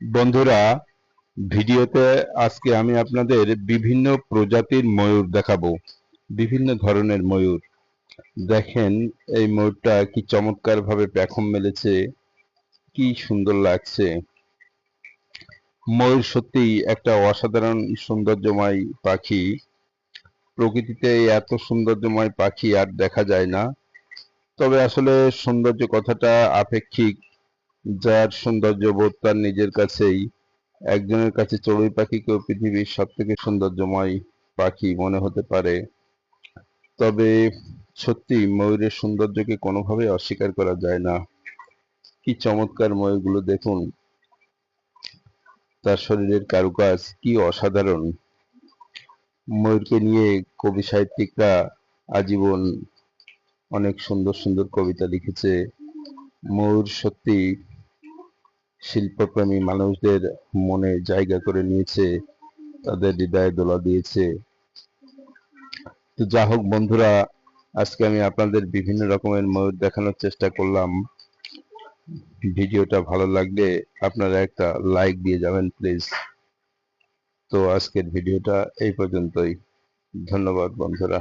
বন্ধুরা, ভিডিওতে আজকে আমি আপনাদের বিভিন্ন প্রজাতির ময়ূর দেখাবো, বিভিন্ন ধরনের ময়ূর। দেখেন, এই ময়ূরটা কি চমৎকার ভাবে পেখম মেলেছে, কি সুন্দর লাগছে। ময়ূর সত্যি একটা অসাধারণ সৌন্দর্যময় পাখি। প্রকৃতিতে এত সৌন্দর্যময় পাখি আর দেখা যায় না। তবে আসলে সৌন্দর্য কথাটা আপেক্ষিক যার সৌন্দর্য বোধ তার নিজের কাছেই, একজনের কাছে চড়ুই পাখিকেও পৃথিবীর সব থেকে সৌন্দর্যময় পাখি মনে হতে পারে। তবে সত্যি ময়ূরের সৌন্দর্যকে কোনোভাবে অস্বীকার করা যায় না। কি চমৎকার ময়ূরগুলো দেখুন। তার শরীরের কারুকাজ কি অসাধারণ। ময়ূরকে নিয়ে কবি সাহিত্যিকরা আজীবন অনেক সুন্দর সুন্দর কবিতা লিখেছে। ময়ূর সত্যি শিল্পপ্রেমী মানুষদের মনে জায়গা করে নিয়েছে, তাদের হৃদয়ে দোলা দিয়েছে। তো যা হোক বন্ধুরা, আজকে আমি আপনাদের বিভিন্ন রকমের ময়ূর দেখানোর চেষ্টা করলাম। ভিডিওটা ভালো লাগলে আপনারা একটা লাইক দিয়ে যাবেন প্লিজ তো আজকের ভিডিওটা এই পর্যন্তই। ধন্যবাদ বন্ধুরা।